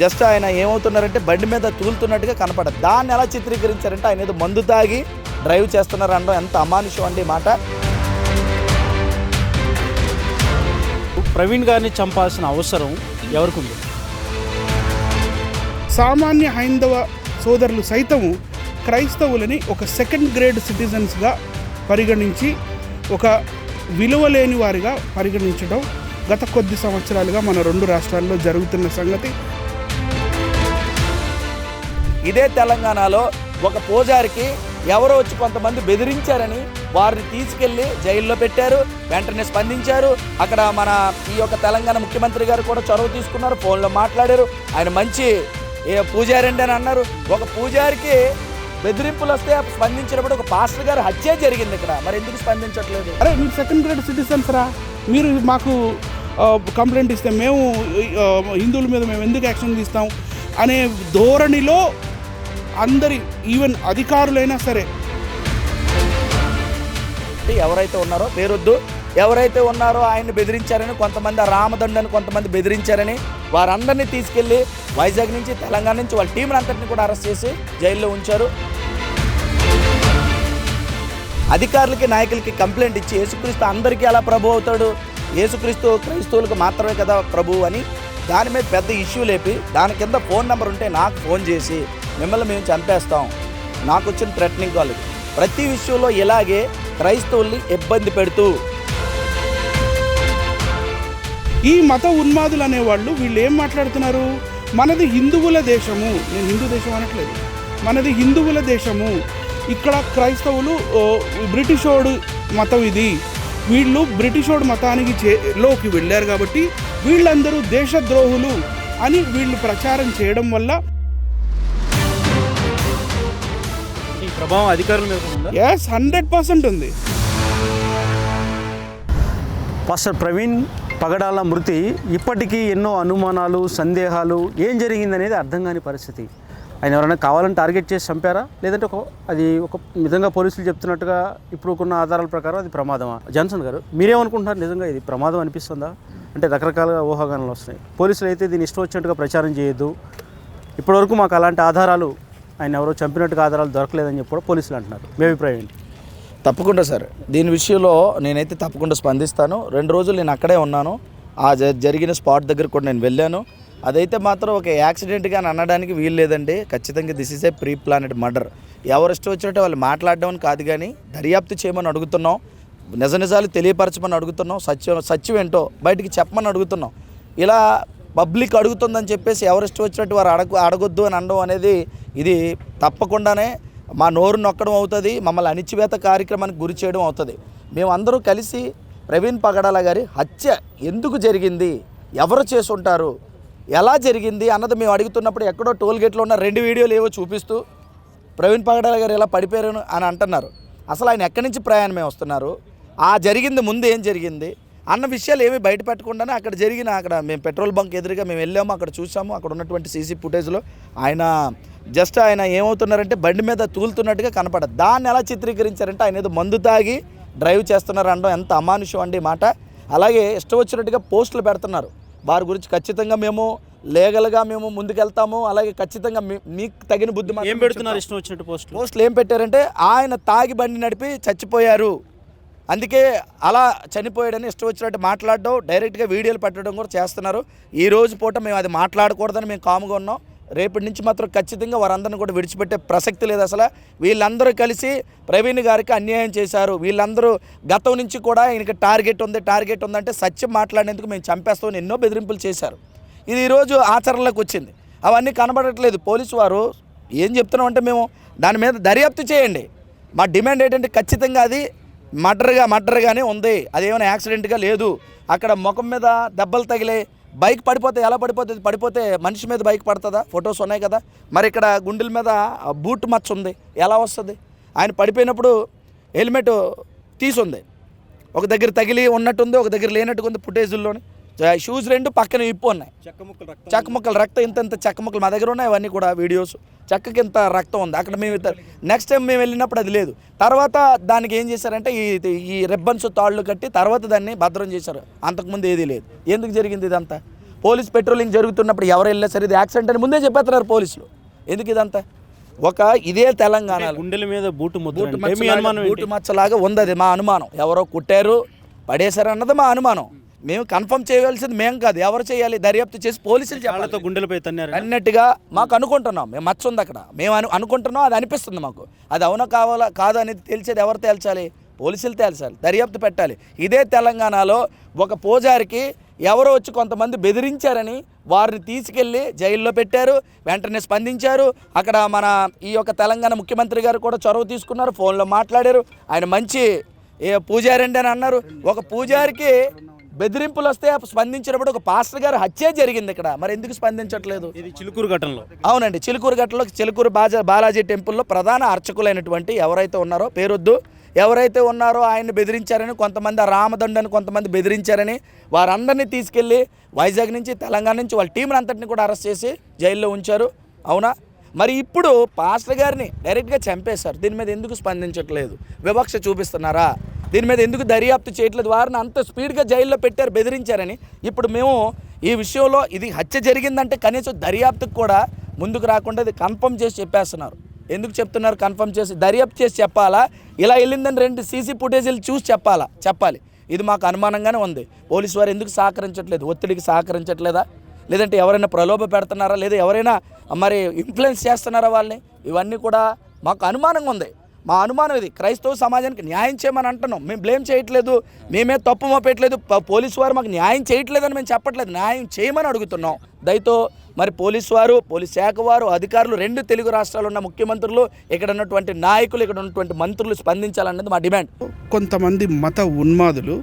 Just ఆయన ఏమవుతున్నారంటే బండి మీద తూలుతున్నట్టుగా కనపడదు. దాన్ని ఎలా చిత్రీకరించారంటే ఆయన ఏదో మందు తాగి డ్రైవ్ చేస్తున్నారు అనడం ఎంత అమానుషం అండి మాట. ప్రవీణ్ గారిని చంపాల్సిన అవసరం ఎవరికి ఉంది సామాన్య హైందవ సోదరులు సైతము క్రైస్తవులని ఒక సెకండ్ గ్రేడ్ సిటిజన్స్గా పరిగణించి ఒక విలువ లేని వారిగా పరిగణించడం గత కొద్ది సంవత్సరాలుగా మన రెండు రాష్ట్రాల్లో జరుగుతున్న సంగతి. ఇదే తెలంగాణలో ఒక పూజారికి ఎవరో వచ్చి కొంతమంది బెదిరించారని వారిని తీసుకెళ్ళి జైల్లో పెట్టారు వెంటనే స్పందించారు. అక్కడ మన ఈ యొక్క తెలంగాణ ముఖ్యమంత్రి గారు కూడా చొరవ తీసుకున్నారు ఫోన్లో మాట్లాడారు. ఆయన మంచి ఏ పూజారండి అని అన్నారు. ఒక పూజారికి బెదిరింపులు వస్తే స్పందించినప్పుడు ఒక పాస్టర్ గారు హత్య జరిగింది ఇక్కడ. మరి ఎందుకు స్పందించట్లేదు? అరే మీరు సెకండ్ గ్రేడ్ సిటిజన్స్ రా. మీరు మాకు కంప్లైంట్ ఇస్తే మేము హిందువుల మీద మేము ఎందుకు యాక్షన్ తీస్తాం? అనే ధోరణిలో అందరి ఈవెన్ అధికారులైనా సరే. ఎవరైతే ఉన్నారో పేరొద్దు. ఎవరైతే ఉన్నారో ఆయన్ని బెదిరించారని కొంతమంది ఆ రామదండని కొంతమంది బెదిరించారని వారందరినీ తీసుకెళ్ళి వైజాగ్ నుంచి తెలంగాణ నుంచి వాళ్ళ టీంని అంతటిని కూడా అరెస్ట్ చేసి జైల్లో ఉంచారు. అధికారులకి నాయకులకి కంప్లైంట్ ఇచ్చి యేసుక్రీస్తు అందరికీ ఎలా ప్రభు అవుతాడు? యేసుక్రీస్తు క్రైస్తవులకు మాత్రమే కదా ప్రభు అని దాని మీద పెద్ద ఇష్యూ లేపి దాని కింద ఫోన్ నెంబర్ ఉంటే నాకు ఫోన్ చేసి మిమ్మల్ని మేము చంపేస్తాం. నాకు వచ్చిన థ్రెటనింగ్ కాల్ ప్రతి విషయంలో ఇలాగే క్రైస్తవుల్ని ఇబ్బంది పెడుతూ. ఈ మత ఉన్మాదులు అనేవాళ్ళు వీళ్ళు ఏం మాట్లాడుతున్నారు? మనది హిందువుల దేశము. నేను హిందూ దేశం అనట్లేదు. మనది హిందువుల దేశము. ఇక్కడ క్రైస్తవులు బ్రిటిషోడు మతం ఇది. వీళ్ళు బ్రిటిషోడు మతానికి చే లోకి వెళ్ళారు కాబట్టి వీళ్ళందరూ దేశద్రోహులు అని వీళ్ళు ప్రచారం చేయడం వల్ల ప్రభావం అధికారుల మీద కూడా ఉందా? ఎస్ హండ్రెడ్ పర్సెంట్ ఉంది. పాస్టర్ ప్రవీణ్ పగడాల మృతి ఇప్పటికీ ఎన్నో అనుమానాలు సందేహాలు ఏం జరిగిందనేది అర్థం కాని పరిస్థితి. ఆయన ఎవరైనా కావాలని టార్గెట్ చేసి చంపారా? లేదంటే ఒక అది ఒక నిజంగా పోలీసులు చెప్తున్నట్టుగా ఇప్పుడు ఉన్న ఆధారాల ప్రకారం అది ప్రమాదమా? జాన్సన్ గారు మీరేమనుకుంటున్నారు నిజంగా ఇది ప్రమాదం అనిపిస్తుందా? అంటే రకరకాలుగా ఊహాగానాలు వస్తున్నాయి. పోలీసులు అయితే దీన్ని ఇష్టం వచ్చినట్టుగా ప్రచారం చేయొద్దు. ఇప్పటివరకు మాకు అలాంటి ఆధారాలు ఆయన ఎవరో చంపినట్టుగా ఆధారాలు దొరకలేదని చెప్పి కూడా పోలీసులు అంటున్నారు. మీ అభిప్రాయం ఏంటి? తప్పకుండా సార్. దీని విషయంలో నేనైతే తప్పకుండా స్పందిస్తాను. రెండు రోజులు నేను అక్కడే ఉన్నాను. ఆ జ- జరిగిన స్పాట్ దగ్గర కూడా నేను వెళ్ళాను. అదైతే మాత్రం ఒక యాక్సిడెంట్గా అని అనడానికి వీలు లేదండి. ఖచ్చితంగా this is a pre planned murder. ఎవరు ఇష్టం వచ్చినట్టు వాళ్ళు మాట్లాడడం అని కాదు కానీ దర్యాప్తు చేయమని అడుగుతున్నాం. నిజ నిజాలు తెలియపరచమని అడుగుతున్నాం. సత్యం సత్యం ఏంటో బయటికి చెప్పమని అడుగుతున్నాం. ఇలా పబ్లిక్ అడుగుతుందని చెప్పేసి ఎవరు ఇష్టం వచ్చినట్టు వారు అడగ అడగొద్దు అని అనడం అనేది ఇది తప్పకుండానే మా నోరు నొక్కడం అవుతుంది మమ్మల్ని అణిచివేత కార్యక్రమానికి గురి చేయడం అవుతుంది. మేమందరూ కలిసి ప్రవీణ్ పగడాల గారి హత్య ఎందుకు జరిగింది ఎవరు చేసుంటారు ఎలా జరిగింది అన్నది మేము అడుగుతున్నప్పుడు ఎక్కడో టోల్ గేట్లో ఉన్న రెండు వీడియోలు ఏవో చూపిస్తూ ప్రవీణ్ పగడాల గారు ఇలా పడిపోయారు అని అంటున్నారు. అసలు ఆయన ఎక్కడి నుంచి ప్రయాణమే వస్తున్నారు ఆ జరిగింది ముందు ఏం జరిగింది అన్న విషయాలు ఏమీ బయట పెట్టకుండానే అక్కడ జరిగిన అక్కడ మేము పెట్రోల్ బంక్ ఎదురుగా మేము వెళ్ళాము అక్కడ చూసాము అక్కడ ఉన్నటువంటి సీసీ ఫుటేజ్లో ఆయన జస్ట్ ఆయన ఏమవుతున్నారంటే బండి మీద తూలుతున్నట్టుగా కనపడదు. దాన్ని ఎలా చిత్రీకరించారంటే ఆయన ఏదో మందు తాగి డ్రైవ్ చేస్తున్నారు అనడం ఎంత అమానుషం అండి మాట. అలాగే ఇష్టం వచ్చినట్టుగా పోస్టులు పెడుతున్నారు. వారి గురించి ఖచ్చితంగా మేము లీగల్గా మేము ముందుకెళ్తాము. అలాగే ఖచ్చితంగా మీ- మీకు తగిన బుద్ధి ఏం పెడుతున్నారు ఇష్టం వచ్చినట్టు పోస్టులు? పోస్టులు ఏం పెట్టారంటే ఆయన తాగి బండి నడిపి చచ్చిపోయారు. అందుకే అలా చనిపోయాడని ఇష్టం వచ్చినట్టు మాట్లాడడం డైరెక్ట్గా వీడియోలు పెట్టడం కూడా చేస్తున్నారు. ఈ రోజు పూట మేము అది మాట్లాడకూడదని మేము కాముగా ఉన్నాం. రేపటి నుంచి మాత్రం ఖచ్చితంగా వారందరిని కూడా విడిచిపెట్టే ప్రసక్తి లేదు అసలు. వీళ్ళందరూ కలిసి ప్రవీణ్ గారికి అన్యాయం చేశారు. వీళ్ళందరూ గతం నుంచి కూడా ఈయనకి టార్గెట్ ఉంది టార్గెట్ ఉందంటే సత్యం మాట్లాడేందుకు మేము చంపేస్తామని ఎన్నో బెదిరింపులు చేశారు. ఇది ఈరోజు ఆచరణలోకి వచ్చింది. అవన్నీ కనబడట్లేదు. పోలీసు వారు ఏం చెప్తున్నామంటే మేము దాని మీద దర్యాప్తు చేయండి. మా డిమాండ్ ఏంటంటే ఖచ్చితంగా అది మర్డర్గా మర్డర్గానే ఉంది. అదేమైనా యాక్సిడెంట్గా లేదు. అక్కడ ముఖం మీద దెబ్బలు తగిలే బైక్ పడిపోతే ఎలా పడిపోతుంది పడిపోతే మనిషి మీద బైక్ పడుతుందా? ఫొటోస్ ఉన్నాయి కదా. మరి ఇక్కడ గుండెల మీద బూట్ మచ్చ ఉంది. ఎలా వస్తుంది? ఆయన పడిపోయినప్పుడు హెల్మెట్ తీసుంది. ఒక దగ్గర తగిలి ఉన్నట్టుంది ఒక దగ్గర లేనట్టుగా ఉంది ఫుటేజుల్లోని షూస్ రెండు పక్కన ఇప్పు ఉన్నాయి. చెక్క ముక్కలు రక్తం ఇంత ఇంత చెక్క ముక్కలు మా దగ్గర ఉన్నాయి అవన్నీ కూడా వీడియోస్ చెక్కకి ఇంత రక్తం ఉంది. అక్కడ మేము నెక్స్ట్ టైం మేము వెళ్ళినప్పుడు అది లేదు. తర్వాత దానికి ఏం చేశారంటే ఈ ఈ రిబ్బన్స్ తాళ్ళు కట్టి తర్వాత దాన్ని భద్రం చేశారు. అంతకుముందు ఏదీ లేదు. ఎందుకు జరిగింది ఇదంతా? పోలీస్ పెట్రోలింగ్ జరుగుతున్నప్పుడు ఎవరు వెళ్ళినా సరే ఇది యాక్సిడెంట్ అని ముందే చెప్పేస్తున్నారు పోలీసులు. ఎందుకు ఇదంతా? ఒక ఇదే తెలంగాణలో. గుండెల మీద బూటు బూటు? మచ్చలాగా ఉంది అది మా అనుమానం. ఎవరో కుట్టారు పడేశారు అన్నది మా అనుమానం. మేము కన్ఫర్మ్ చేయవలసింది మేము కాదు ఎవరు చేయాలి దర్యాప్తు చేసి పోలీసులు చెప్పాలి. గుండెలపై తన్నారు అన్నట్టుగా మాకు అనుకుంటున్నాం మేము మచ్చ ఉంది అక్కడ. మేము అను అనుకుంటున్నాం అది అనిపిస్తుంది మాకు. అది అవునా కావాలా కాదా అనేది తెలిసేది ఎవరు తేల్చాలి? పోలీసులు తేల్చాలి దర్యాప్తు పెట్టాలి. ఇదే తెలంగాణలో ఒక పూజారికి ఎవరో వచ్చి కొంతమంది బెదిరించారని వారిని తీసుకెళ్ళి జైల్లో పెట్టారు వెంటనే స్పందించారు. అక్కడ మన ఈ యొక్క తెలంగాణ ముఖ్యమంత్రి గారు కూడా చొరవ తీసుకున్నారు ఫోన్లో మాట్లాడారు. ఆయన మంచి ఏ పూజారండి అని అన్నారు. ఒక పూజారికి బెదిరింపులు వస్తే స్పందించినప్పుడు ఒక పాస్టర్ గారు హత్య జరిగింది ఇక్కడ. మరి ఎందుకు స్పందించట్లేదు? ఇది చిలుకూరు ఘటనలో. అవునండి చిలుకూరు గట్టలో చిలుకూరు బాజా బాలాజీ టెంపుల్లో ప్రధాన అర్చకులైనటువంటి ఎవరైతే ఉన్నారో పేరొద్దు. ఎవరైతే ఉన్నారో ఆయన్ని బెదిరించారని కొంతమంది ఆ రామదండని కొంతమంది బెదిరించారని వారందరినీ తీసుకెళ్ళి వైజాగ్ నుంచి తెలంగాణ నుంచి వాళ్ళ టీంని అంతటిని కూడా అరెస్ట్ చేసి జైల్లో ఉంచారు. అవునా? మరి ఇప్పుడు పాస్టర్ గారిని డైరెక్ట్గా చంపేశారు. దీని మీద ఎందుకు స్పందించట్లేదు? వివక్ష చూపిస్తున్నారా? దీని మీద ఎందుకు దర్యాప్తు చేయట్లేదు? వారిని అంత స్పీడ్గా జైల్లో పెట్టారు బెదిరించారని. ఇప్పుడు మేము ఈ విషయంలో ఇది హత్య జరిగిందంటే కనీసం దర్యాప్తుకు కూడా ముందుకు రాకుండా ఇది కన్ఫర్మ్ చేసి చెప్పేస్తున్నారు. ఎందుకు చెప్తున్నారు కన్ఫర్మ్ చేసి? దర్యాప్తు చేసి చెప్పాలా? ఇలా వెళ్ళిందని రెండు సీసీ ఫుటేజీలు చూసి చెప్పాలా? చెప్పాలి. ఇది మాకు అనుమానంగానే ఉంది. పోలీసు వారు ఎందుకు సహకరించట్లేదు? ఒత్తిడికి సహకరించట్లేదా? లేదంటే ఎవరైనా ప్రలోభ పెడుతున్నారా? లేదా ఎవరైనా మరి ఇన్ఫ్లుయెన్స్ చేస్తున్నారా వాళ్ళని? ఇవన్నీ కూడా మాకు అనుమానంగా ఉంది. మా అనుమానం ఇది. క్రైస్తవ సమాజానికి న్యాయం చేయమని అంటున్నాం. మేము బ్లేమ్ చేయట్లేదు. మేమే తప్పు మోపేయట్లేదు. పోలీసు వారు మాకు న్యాయం చేయట్లేదని మేము చెప్పట్లేదు. న్యాయం చేయమని అడుగుతున్నాం. దయతో మరి పోలీసు వారు పోలీస్ శాఖ వారు అధికారులు రెండు తెలుగు రాష్ట్రాలు ఉన్న ముఖ్యమంత్రులు ఇక్కడ ఉన్నటువంటి నాయకులు ఇక్కడ ఉన్నటువంటి మంత్రులు స్పందించాలన్నది మా డిమాండ్. కొంతమంది మత ఉన్మాదులు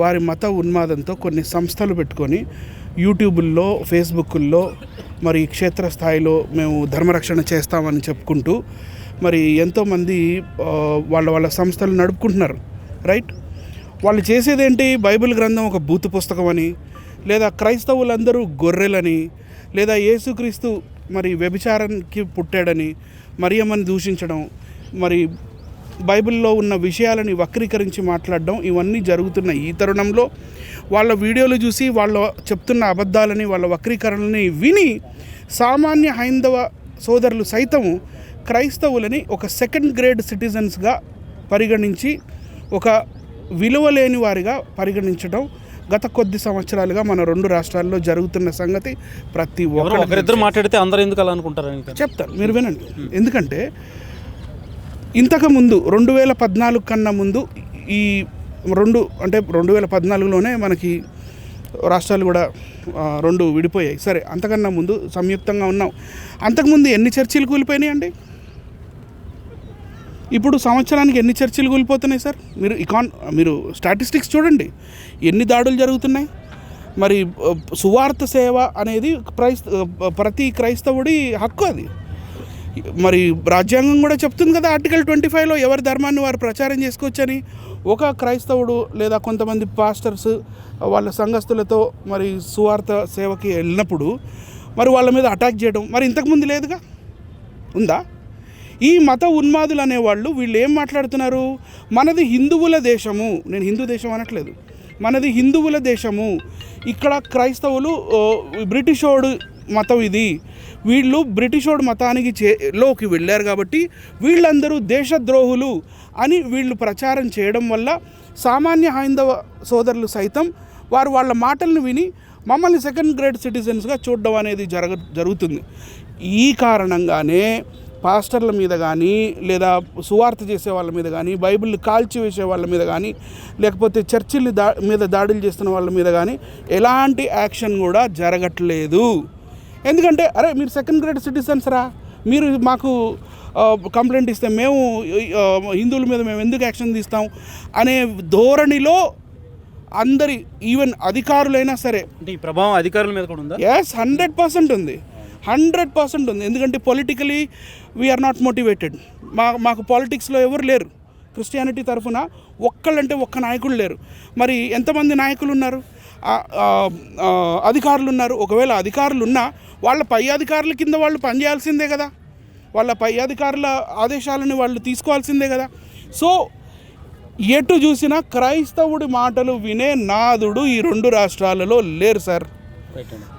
వారి మత ఉన్మాదంతో కొన్ని సంస్థలు పెట్టుకొని యూట్యూబుల్లో ఫేస్బుక్కుల్లో మరి క్షేత్రస్థాయిలో మేము ధర్మరక్షణ చేస్తామని చెప్పుకుంటూ మరి ఎంతోమంది వాళ్ళ వాళ్ళ సంస్థలు నడుపుకుంటున్నారు రైట్ వాళ్ళు చేసేదేంటి? బైబిల్ గ్రంథం ఒక బూతు పుస్తకం అని లేదా క్రైస్తవులందరూ గొర్రెలని లేదా యేసుక్రీస్తు మరి వ్యభిచారానికి పుట్టాడని మరియమ్మని దూషించడం మరి బైబిల్లో ఉన్న విషయాలని వక్రీకరించి మాట్లాడడం ఇవన్నీ జరుగుతున్న ఈ తరుణంలో వాళ్ళ వీడియోలు చూసి వాళ్ళు చెప్తున్న అబద్ధాలని వాళ్ళ వక్రీకరణలని విని సామాన్య హైందవ సోదరులు సైతము క్రైస్తవులని ఒక సెకండ్ గ్రేడ్ సిటిజన్స్గా పరిగణించి ఒక విలువ లేని వారిగా పరిగణించడం గత కొద్ది సంవత్సరాలుగా మన రెండు రాష్ట్రాల్లో జరుగుతున్న సంగతి ప్రతి ఎవరో ఒక్కరు ఒకరిద్దరు మాట్లాడితే అందరూ ఎందుకు అలా అనుకుంటారని చెప్తాను మీరు వినండి. ఎందుకంటే ఇంతకు ముందు రెండు వేల పద్నాలుగు కన్నా ముందు ఈ రెండు అంటే రెండు వేల పద్నాలుగులోనే మనకి రాష్ట్రాలు కూడా రెండు విడిపోయాయి. సరే అంతకన్నా ముందు సంయుక్తంగా ఉన్నాం. అంతకుముందు ఎన్ని చర్చిలు కూలిపోయినాయి అండి ఇప్పుడు సంవత్సరానికి ఎన్ని చర్చిలు కూలిపోతున్నాయి సార్? మీరు ఇకాన్ మీరు స్టాటిస్టిక్స్ చూడండి. ఎన్ని దాడులు జరుగుతున్నాయి? మరి సువార్త సేవ అనేది క్రైస్త ప్రతి క్రైస్తవుడి హక్కు అది. మరి రాజ్యాంగం కూడా చెప్తుంది కదా ఆర్టికల్ ట్వంటీ ఫైవ్లో ఎవరి ధర్మాన్ని వారు ప్రచారం చేసుకోవచ్చని. ఒక క్రైస్తవుడు లేదా కొంతమంది పాస్టర్స్ వాళ్ళ సంఘస్థులతో మరి సువార్త సేవకి వెళ్ళినప్పుడు మరి వాళ్ళ మీద అటాక్ చేయడం. మరి ఇంతకుముందు లేదుగా? ఉందా? ఈ మత ఉన్మాదులు అనేవాళ్ళు వీళ్ళు ఏం మాట్లాడుతున్నారు? మనది హిందువుల దేశము. నేను హిందూ దేశం అనట్లేదు. మనది హిందువుల దేశము. ఇక్కడ క్రైస్తవులు బ్రిటిషోడు మతం ఇది. వీళ్ళు బ్రిటిషోడు మతానికి చే లోకి వెళ్ళారు కాబట్టి వీళ్ళందరూ దేశద్రోహులు అని వీళ్ళు ప్రచారం చేయడం వల్ల సామాన్య హైందవ సోదరులు సైతం వారు వాళ్ళ మాటలను విని మమ్మల్ని సెకండ్ గ్రేడ్ సిటిజన్స్గా చూడడం అనేది జరగ జరుగుతుంది. ఈ కారణంగానే పాస్టర్ల మీద కానీ లేదా సువార్త చేసే వాళ్ళ మీద కానీ బైబిల్ కాల్చివేసే వాళ్ళ మీద కానీ లేకపోతే చర్చిలు దా మీద దాడులు చేస్తున్న వాళ్ళ మీద కానీ ఎలాంటి యాక్షన్ కూడా జరగట్లేదు. ఎందుకంటే అరే మీరు సెకండ్ గ్రేడ్ సిటిజన్స్ రా. మీరు మాకు కంప్లైంట్ ఇస్తే మేము హిందువుల మీద మేము ఎందుకు యాక్షన్ తీస్తాం అనే ధోరణిలో అందరి ఈవెన్ అధికారులైనా సరే అంటే ఈ ప్రభావం అధికారుల మీద కూడా ఉందా? ఎస్ హండ్రెడ్ పర్సెంట్ ఉంది. హండ్రెడ్ పర్సెంట్ ఉంది. ఎందుకంటే పొలిటికలీ వీఆర్ నాట్ మోటివేటెడ్ మా మాకు పాలిటిక్స్లో ఎవరు లేరు. క్రిస్టియానిటీ తరఫున ఒక్కళ్ళంటే ఒక్క నాయకులు లేరు. మరి ఎంతమంది నాయకులు ఉన్నారు అధికారులు ఉన్నారు ఒకవేళ అధికారులు ఉన్నా వాళ్ళ పై అధికారుల కింద వాళ్ళు పనిచేయాల్సిందే కదా. వాళ్ళ పై అధికారుల ఆదేశాలను వాళ్ళు తీసుకోవాల్సిందే కదా. సో ఎటు చూసినా క్రైస్తవుడి మాటలు వినే నాదుడు ఈ రెండు రాష్ట్రాలలో లేరు సార్.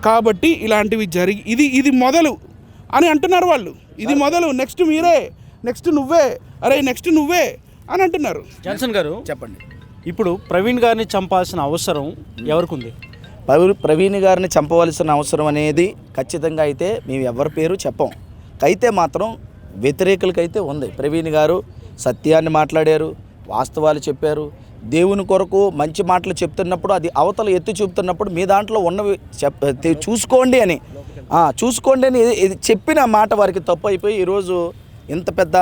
కాబట్టి ఇలాంటివి జరిగి ఇది ఇది మొదలు అని అంటున్నారు వాళ్ళు. ఇది మొదలు నెక్స్ట్ మీరే నెక్స్ట్ నువ్వే అరే నెక్స్ట్ నువ్వే అని అంటున్నారు. జాన్సన్ గారు చెప్పండి. ఇప్పుడు ప్రవీణ్ గారిని చంపాల్సిన అవసరం ఎవరికి ఉంది ప్రవీ- ప్రవీణ్ గారిని చంపవలసిన అవసరం అనేది ఖచ్చితంగా అయితే మేము ఎవరి పేరు చెప్పం. అయితే మాత్రం వ్యతిరేకులకైతే ఉంది. ప్రవీణ్ గారు సత్యాన్ని మాట్లాడారు వాస్తవాలు చెప్పారు. దేవుని కొరకు మంచి మాటలు చెప్తున్నప్పుడు అది అవతల ఎత్తి చూపుతున్నప్పుడు మీ దాంట్లో ఉన్నవి చెప్ చూసుకోండి అని. చూసుకోండి అని ఇది- చెప్పిన మాట వారికి తప్పు అయిపోయి ఈరోజు ఇంత పెద్ద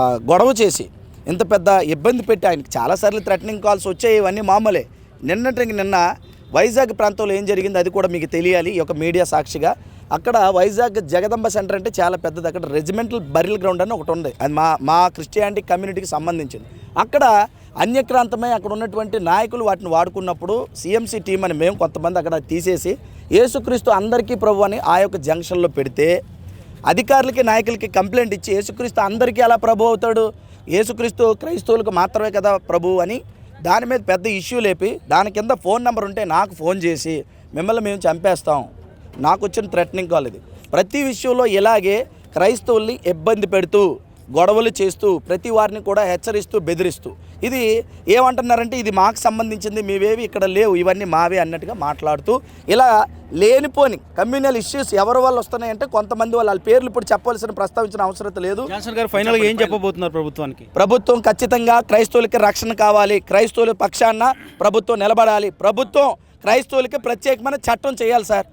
గొడవ చేసి ఇంత పెద్ద ఇబ్బంది పెట్టి ఆయనకి చాలాసార్లు థ్రెటనింగ్ కాల్స్ వచ్చాయి ఇవన్నీ మామూలే. నిన్నటికి నిన్న వైజాగ్ ప్రాంతంలో ఏం జరిగింది అది కూడా మీకు తెలియాలి ఈ యొక్క మీడియా సాక్షిగా. అక్కడ వైజాగ్ జగదంబ సెంటర్ అంటే చాలా పెద్దది అక్కడ రెజిమెంటల్ బరిల్ గ్రౌండ్ అని ఒకటి ఉంది. అది మా మా క్రిస్టియానిటీ కమ్యూనిటీకి సంబంధించింది. అక్కడ అన్యక్రాంతమై అక్కడ ఉన్నటువంటి నాయకులు వాటిని వాడుకున్నప్పుడు సిఎంసి టీం అని మేము కొంతమంది అక్కడ తీసేసి యేసుక్రీస్తు అందరికీ ప్రభు అని ఆ యొక్క జంక్షన్లో పెడితే అధికారులకి నాయకులకి కంప్లైంట్ ఇచ్చి యేసుక్రీస్తు అందరికీ ఎలా ప్రభు అవుతాడు? యేసుక్రీస్తు క్రైస్తవులకు మాత్రమే కదా ప్రభు అని దాని మీద పెద్ద ఇష్యూ లేపి దాని కింద ఫోన్ నెంబర్ ఉంటే నాకు ఫోన్ చేసి మిమ్మల్ని మేము చంపేస్తాం. నాకు వచ్చిన థ్రెటనింగ్ కాల్ ఇది. ప్రతి విషయంలో ఇలాగే క్రైస్తవుల్ని ఇబ్బంది పెడుతూ గొడవలు చేస్తూ ప్రతి వారిని కూడా హెచ్చరిస్తూ బెదిరిస్తూ. ఇది ఏమంటున్నారంటే ఇది మాకు సంబంధించింది మీవేవి ఇక్కడ లేవు ఇవన్నీ మావే అన్నట్టుగా మాట్లాడుతూ ఇలా లేనిపోని కమ్యూనల్ ఇష్యూస్ ఎవరి వల్ల వస్తున్నాయంటే కొంతమంది వాళ్ళ పేర్లు ఇప్పుడు చెప్పవలసిన ప్రస్తావించిన అవసరం లేదు. జాన్సన్ గారు ఫైనల్గా ఏం చెప్పబోతున్నారు ప్రభుత్వానికి? ప్రభుత్వం ఖచ్చితంగా క్రైస్తవులకి రక్షణ కావాలి క్రైస్తవుల పక్షాన ప్రభుత్వం నిలబడాలి. ప్రభుత్వం క్రైస్తవులకి ప్రత్యేకమైన చట్టం చేయాలి సార్.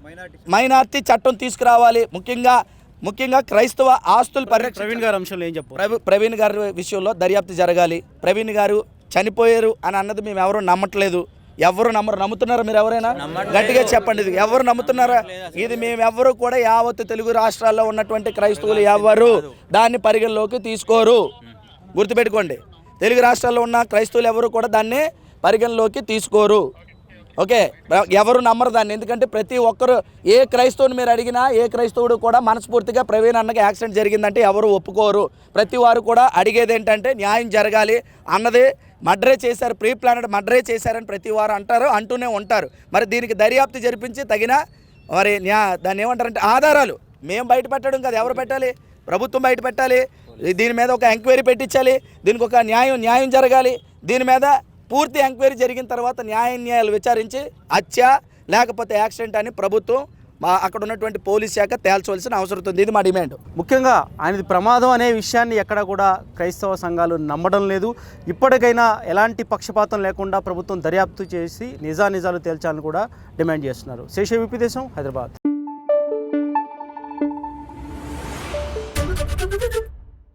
మైనార్టీ చట్టం తీసుకురావాలి. ముఖ్యంగా ముఖ్యంగా క్రైస్తవ ఆస్తుల పరిరక్షణ. ప్రవీణ్ గారు అంశంలో ఏం చెప్పు ప్రవీ- ప్రవీణ్ గారి విషయంలో దర్యాప్తు జరగాలి. ప్రవీణ్ గారు చనిపోయారు అని అన్నది మేము ఎవరు నమ్మట్లేదు. ఎవరు నమ్మరు నమ్ముతున్నారా మీరు ఎవరైనా? గట్టిగా చెప్పండి ఇది. ఎవరు నమ్ముతున్నారా? ఇది మేము ఎవరు కూడా యావత్తు తెలుగు రాష్ట్రాల్లో ఉన్నటువంటి క్రైస్తవులు ఎవరు దాన్ని పరిగణలోకి తీసుకోరు. గుర్తుపెట్టుకోండి. తెలుగు రాష్ట్రాల్లో ఉన్న క్రైస్తవులు ఎవరు కూడా దాన్ని పరిగణలోకి తీసుకోరు. ఓకే ఎవరు నమ్మరు దాన్ని. ఎందుకంటే ప్రతి ఒక్కరు ఏ క్రైస్తవుని మీరు అడిగినా ఏ క్రైస్తవుడు కూడా మనస్ఫూర్తిగా ప్రవీణ్ అన్నకి యాక్సిడెంట్ జరిగిందంటే ఎవరు ఒప్పుకోరు. ప్రతి వారు కూడా అడిగేది ఏంటంటే న్యాయం జరగాలి. అన్నది మర్డరే చేశారు ప్రీ ప్లానెడ్ మర్డరే చేశారని ప్రతి వారు అంటారు అంటూనే ఉంటారు. మరి దీనికి దర్యాప్తు జరిపించి తగిన మరి న్యా దాన్ని ఏమంటారంటే ఆధారాలు. మేము బయట పెట్టడం కదా ఎవరు పెట్టాలి? ప్రభుత్వం బయట పెట్టాలి. దీని మీద ఒక ఎంక్వైరీ పెట్టించాలి. దీనికి ఒక న్యాయం న్యాయం జరగాలి. దీని మీద పూర్తి ఎంక్వైరీ జరిగిన తర్వాత న్యాయ న్యాయాలు విచారించి హత్య లేకపోతే యాక్సిడెంట్ అని ప్రభుత్వం మా అక్కడ ఉన్నటువంటి పోలీస్ శాఖ తేల్చవలసిన అవసరం ఉంది. ఇది మా డిమాండ్. ముఖ్యంగా ఆయనది ప్రమాదం అనే విషయాన్ని ఎక్కడ కూడా క్రైస్తవ సంఘాలు నమ్మడం లేదు. ఇప్పటికైనా ఎలాంటి పక్షపాతం లేకుండా ప్రభుత్వం దర్యాప్తు చేసి నిజానిజాలు తేల్చాలని కూడా డిమాండ్ చేస్తున్నారు. శేష విపి దేశం హైదరాబాద్.